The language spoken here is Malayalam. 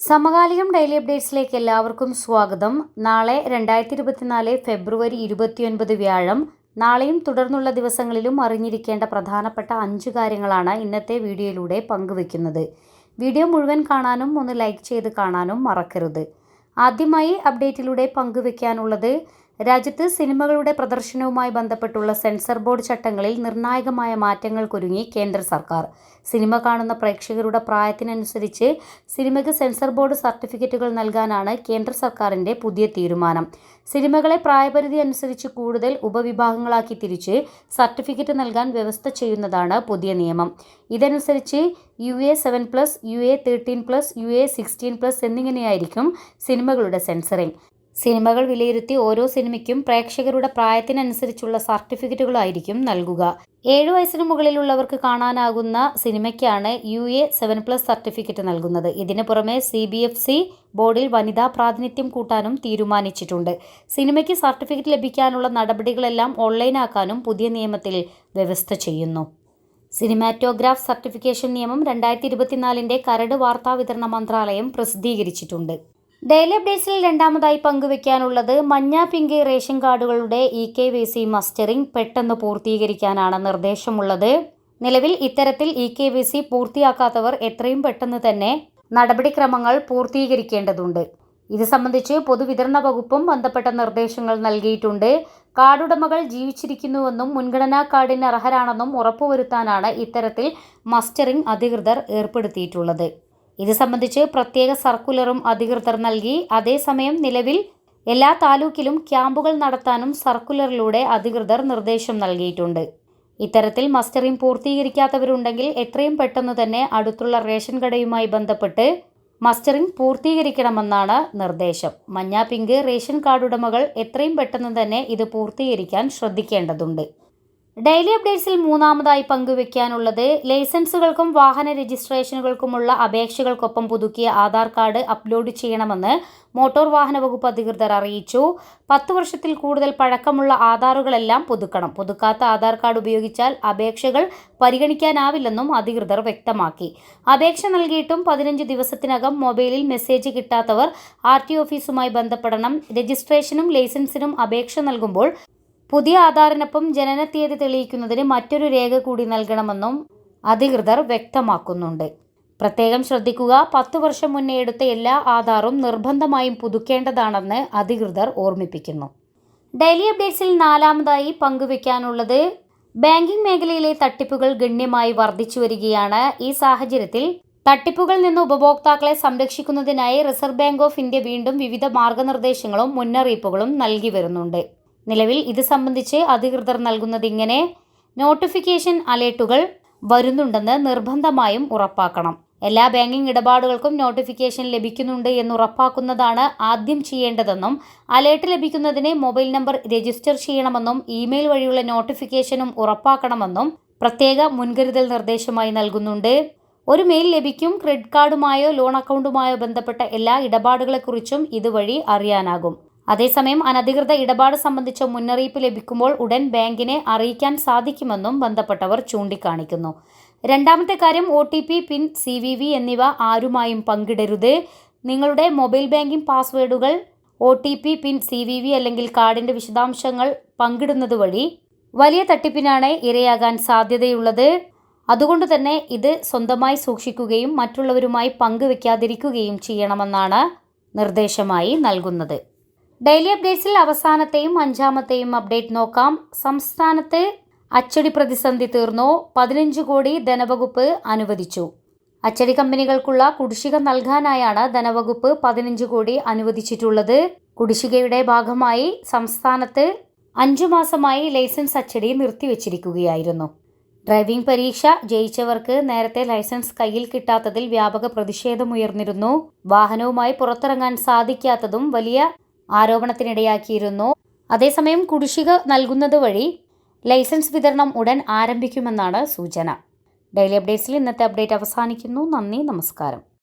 സമകാലികം ഡെയിലി അപ്ഡേറ്റ്സിലേക്ക് എല്ലാവർക്കും സ്വാഗതം. നാളെ രണ്ടായിരത്തി ഇരുപത്തിനാല് ഫെബ്രുവരി ഇരുപത്തിയൊൻപത് വ്യാഴം. നാളെയും തുടർന്നുള്ള ദിവസങ്ങളിലും അറിഞ്ഞിരിക്കേണ്ട പ്രധാനപ്പെട്ട അഞ്ച് കാര്യങ്ങളാണ് ഇന്നത്തെ വീഡിയോയിലൂടെ പങ്കുവെക്കുന്നത് വീഡിയോ മുഴുവൻ കാണാനും ഒന്ന് ലൈക്ക് ചെയ്ത് കാണാനും മറക്കരുത്. ആദ്യമായി അപ്ഡേറ്റിലൂടെ പങ്കുവെക്കാനുള്ളത് രാജ്യത്ത് സിനിമകളുടെ പ്രദർശനവുമായി ബന്ധപ്പെട്ടുള്ള സെൻസർ ബോർഡ് ചട്ടങ്ങളിൽ നിർണായകമായ മാറ്റങ്ങൾക്കൊരുങ്ങി കേന്ദ്ര സർക്കാർ. സിനിമ കാണുന്ന പ്രേക്ഷകരുടെ പ്രായത്തിനനുസരിച്ച് സിനിമയ്ക്ക് സെൻസർ ബോർഡ് സർട്ടിഫിക്കറ്റുകൾ നൽകാനാണ് കേന്ദ്ര സർക്കാരിന്റെ പുതിയ തീരുമാനം. സിനിമകളെ പ്രായപരിധി അനുസരിച്ച് കൂടുതൽ ഉപവിഭാഗങ്ങളാക്കി തിരിച്ച് സർട്ടിഫിക്കറ്റ് നൽകാൻ വ്യവസ്ഥ ചെയ്യുന്നതാണ് പുതിയ നിയമം. ഇതനുസരിച്ച് U A seven plus U A thirteen plus U A sixteen plus എന്നിങ്ങനെയായിരിക്കും സിനിമകളുടെ സെൻസറിംഗ് സിനിമകൾ വിലയിരുത്തി ഓരോ സിനിമയ്ക്കും പ്രേക്ഷകരുടെ പ്രായത്തിനനുസരിച്ചുള്ള സർട്ടിഫിക്കറ്റുകളായിരിക്കും നൽകുക. ഏഴു വയസ്സിന് മുകളിലുള്ളവർക്ക് കാണാനാകുന്ന സിനിമയ്ക്കാണ് U A seven plus certificate നൽകുന്നത്. ഇതിനു പുറമെ സി ബി എഫ് സി ബോർഡിൽ വനിതാ പ്രാതിനിധ്യം കൂട്ടാനും തീരുമാനിച്ചിട്ടുണ്ട്. സിനിമയ്ക്ക് സർട്ടിഫിക്കറ്റ് ലഭിക്കാനുള്ള നടപടികളെല്ലാം ഓൺലൈനാക്കാനും പുതിയ നിയമത്തിൽ വ്യവസ്ഥ ചെയ്യുന്നു. സിനിമാറ്റോഗ്രാഫ് സർട്ടിഫിക്കേഷൻ നിയമം രണ്ടായിരത്തി ഇരുപത്തിനാലിന്റെ കരട് വാർത്താവിതരണ മന്ത്രാലയം പ്രസിദ്ധീകരിച്ചിട്ടുണ്ട്. ഡെയിലി അപ്ഡേറ്റ്സിൽ രണ്ടാമതായി പങ്കുവയ്ക്കാനുള്ളത് മഞ്ഞ pink ration കാർഡുകളുടെ E K Y C mustering പെട്ടെന്ന് പൂർത്തീകരിക്കാനാണ് നിർദ്ദേശമുള്ളത്. നിലവിൽ ഇത്തരത്തിൽ ഇ കെ വി സി പൂർത്തിയാക്കാത്തവർ എത്രയും പെട്ടെന്ന് തന്നെ നടപടിക്രമങ്ങൾ പൂർത്തീകരിക്കേണ്ടതുണ്ട്. ഇത് സംബന്ധിച്ച് പൊതുവിതരണ വകുപ്പും ബന്ധപ്പെട്ട നിർദ്ദേശങ്ങൾ നൽകിയിട്ടുണ്ട്. കാർഡുടമകൾ ജീവിച്ചിരിക്കുന്നുവെന്നും മുൻഗണനാ കാർഡിന് അർഹരാണെന്നും ഉറപ്പുവരുത്താനാണ് ഇത്തരത്തിൽ മസ്റ്ററിംഗ് അധികൃതർ ഏർപ്പെടുത്തിയിട്ടുള്ളത്. ഇത് സംബന്ധിച്ച് പ്രത്യേക സർക്കുലറും അധികൃതർ നൽകി. അതേസമയം നിലവിൽ എല്ലാ താലൂക്കിലും ക്യാമ്പുകൾ നടത്താനും സർക്കുലറിലൂടെ അധികൃതർ നിർദ്ദേശം നൽകിയിട്ടുണ്ട്. ഇത്തരത്തിൽ മസ്റ്ററിംഗ് പൂർത്തീകരിക്കാത്തവരുണ്ടെങ്കിൽ എത്രയും പെട്ടെന്ന് തന്നെ അടുത്തുള്ള റേഷൻ കടയുമായി ബന്ധപ്പെട്ട് മസ്റ്ററിംഗ് പൂർത്തീകരിക്കണമെന്നാണ് നിർദ്ദേശം. മഞ്ഞ പിങ്ക് റേഷൻ കാർഡ് ഉടമകൾ എത്രയും പെട്ടെന്ന് തന്നെ ഇത് പൂർത്തീകരിക്കാൻ ശ്രദ്ധിക്കേണ്ടതുണ്ട്. ഡെയിലി അപ്ഡേറ്റ്സിൽ മൂന്നാമതായി പങ്കുവെക്കാനുള്ളത് ലൈസൻസുകൾക്കും വാഹന രജിസ്ട്രേഷനുകൾക്കുമുള്ള അപേക്ഷകൾക്കൊപ്പം പുതുക്കിയ ആധാർ കാർഡ് അപ്ലോഡ് ചെയ്യണമെന്ന് മോട്ടോർ വാഹന വകുപ്പ് അധികൃതർ അറിയിച്ചു. പത്ത് വർഷത്തിൽ കൂടുതൽ പഴക്കമുള്ള ആധാറുകളെല്ലാം പുതുക്കണം. പുതുക്കാത്ത ആധാർ കാർഡ് ഉപയോഗിച്ചാൽ അപേക്ഷകൾ പരിഗണിക്കാനാവില്ലെന്നും അധികൃതർ വ്യക്തമാക്കി. അപേക്ഷ നൽകിയിട്ടും പതിനഞ്ച് ദിവസത്തിനകം മൊബൈലിൽ മെസ്സേജ് കിട്ടാത്തവർ ആർ ടി ഓഫീസുമായി ബന്ധപ്പെടണം. രജിസ്ട്രേഷനും ലൈസൻസിനും അപേക്ഷ നൽകുമ്പോൾ പുതിയ ആധാറിനൊപ്പം ജനനത്തീയതി തെളിയിക്കുന്നതിന് മറ്റൊരു രേഖ കൂടി നൽകണമെന്നും അധികൃതർ വ്യക്തമാക്കുന്നുണ്ട്. പ്രത്യേകം ശ്രദ്ധിക്കുക പത്ത് വർഷം മുന്നേ എടുത്ത എല്ലാ ആധാറും നിർബന്ധമായും പുതുക്കേണ്ടതാണെന്ന് അധികൃതർ ഓർമ്മിപ്പിക്കുന്നു. ഡെയിലി അപ്ഡേറ്റ്സിൽ നാലാമതായി പങ്കുവയ്ക്കാനുള്ളത് ബാങ്കിംഗ് മേഖലയിലെ തട്ടിപ്പുകൾ ഗണ്യമായി വർദ്ധിച്ചു വരികയാണ്. ഈ സാഹചര്യത്തിൽ തട്ടിപ്പുകളിൽ നിന്ന് ഉപഭോക്താക്കളെ സംരക്ഷിക്കുന്നതിനായി റിസർവ് ബാങ്ക് ഓഫ് ഇന്ത്യ വീണ്ടും വിവിധ മാർഗനിർദ്ദേശങ്ങളും മുന്നറിയിപ്പുകളും നൽകി വരുന്നുണ്ട്. നിലവിൽ ഇത് സംബന്ധിച്ച് അധികൃതർ നൽകുന്നത് ഇങ്ങനെ. നോട്ടിഫിക്കേഷൻ അലേർട്ടുകൾ വരുന്നുണ്ടെന്ന് നിർബന്ധമായും ഉറപ്പാക്കണം. എല്ലാ ബാങ്കിംഗ് ഇടപാടുകൾക്കും നോട്ടിഫിക്കേഷൻ ലഭിക്കുന്നുണ്ട് എന്ന് ഉറപ്പാക്കുന്നതാണ് ആദ്യം ചെയ്യേണ്ടതെന്നും അലേർട്ട് ലഭിക്കുന്നതിന് മൊബൈൽ നമ്പർ രജിസ്റ്റർ ചെയ്യണമെന്നും ഇമെയിൽ വഴിയുള്ള നോട്ടിഫിക്കേഷനും ഉറപ്പാക്കണമെന്നും പ്രത്യേക മുൻകരുതൽ നിർദ്ദേശമായി നൽകുന്നുണ്ട്. ഒരു മെയിൽ ലഭിക്കും ക്രെഡിറ്റ് കാർഡുമായോ ലോൺ അക്കൗണ്ടുമായോ ബന്ധപ്പെട്ട എല്ലാ ഇടപാടുകളെക്കുറിച്ചും ഇതുവഴി അറിയാനാകും. അതേസമയം അനധികൃത ഇടപാട് സംബന്ധിച്ച മുന്നറിയിപ്പ് ലഭിക്കുമ്പോൾ ഉടൻ ബാങ്കിനെ അറിയിക്കാൻ സാധിക്കുമെന്നും ബന്ധപ്പെട്ടവർ ചൂണ്ടിക്കാണിക്കുന്നു. രണ്ടാമത്തെ കാര്യം O T P PIN C V V എന്നിവ ആരുമായും പങ്കിടരുത്. നിങ്ങളുടെ mobile banking പാസ്വേഡുകൾ O T P PIN C V V അല്ലെങ്കിൽ കാർഡിന്റെ വിശദാംശങ്ങൾ പങ്കിടുന്നത് വഴി വലിയ തട്ടിപ്പിനാണ് ഇരയാകാൻ സാധ്യതയുള്ളത്. അതുകൊണ്ട് തന്നെ ഇത് സ്വന്തമായി സൂക്ഷിക്കുകയും മറ്റുള്ളവരുമായി പങ്കുവെക്കാതിരിക്കുകയും ചെയ്യണമെന്നാണ് നിർദ്ദേശമായി നൽകുന്നത്. ഡെയിലി അപ്ഡേറ്റ്സിൽ അവസാനത്തെയും അഞ്ചാമത്തെയും അപ്ഡേറ്റ് നോക്കാം. സംസ്ഥാനത്ത് അച്ചടി പ്രതിസന്ധി തീർന്നു. പതിനഞ്ച് കോടി ധനവകുപ്പ് അനുവദിച്ചു. അച്ചടി കമ്പനികൾക്കുള്ള കുടിശ്ശിക നൽകാനായാണ് ധനവകുപ്പ് പതിനഞ്ച് കോടി അനുവദിച്ചിട്ടുള്ളത്. കുടിശ്ശികയുടെ ഭാഗമായി സംസ്ഥാനത്ത് അഞ്ചു മാസമായി ലൈസൻസ് അച്ചടി നിർത്തിവച്ചിരിക്കുകയായിരുന്നു. ഡ്രൈവിംഗ് പരീക്ഷ ജയിച്ചവർക്ക് നേരത്തെ ലൈസൻസ് കയ്യിൽ കിട്ടാത്തതിൽ വ്യാപക പ്രതിഷേധമുയർന്നിരുന്നു. വാഹനവുമായി പുറത്തിറങ്ങാൻ സാധിക്കാത്തതും വലിയ ആരോപണത്തിനിടയാക്കിയിരുന്നു. അതേസമയം കുടിശ്ശിക നൽകുന്നത് വഴി ലൈസൻസ് വിതരണം ഉടൻ ആരംഭിക്കുമെന്നാണ് സൂചന. ഡെയിലി അപ്ഡേറ്റ്സിൽ ഇന്നത്തെ അപ്ഡേറ്റ് അവസാനിക്കുന്നു. നന്ദി നമസ്കാരം.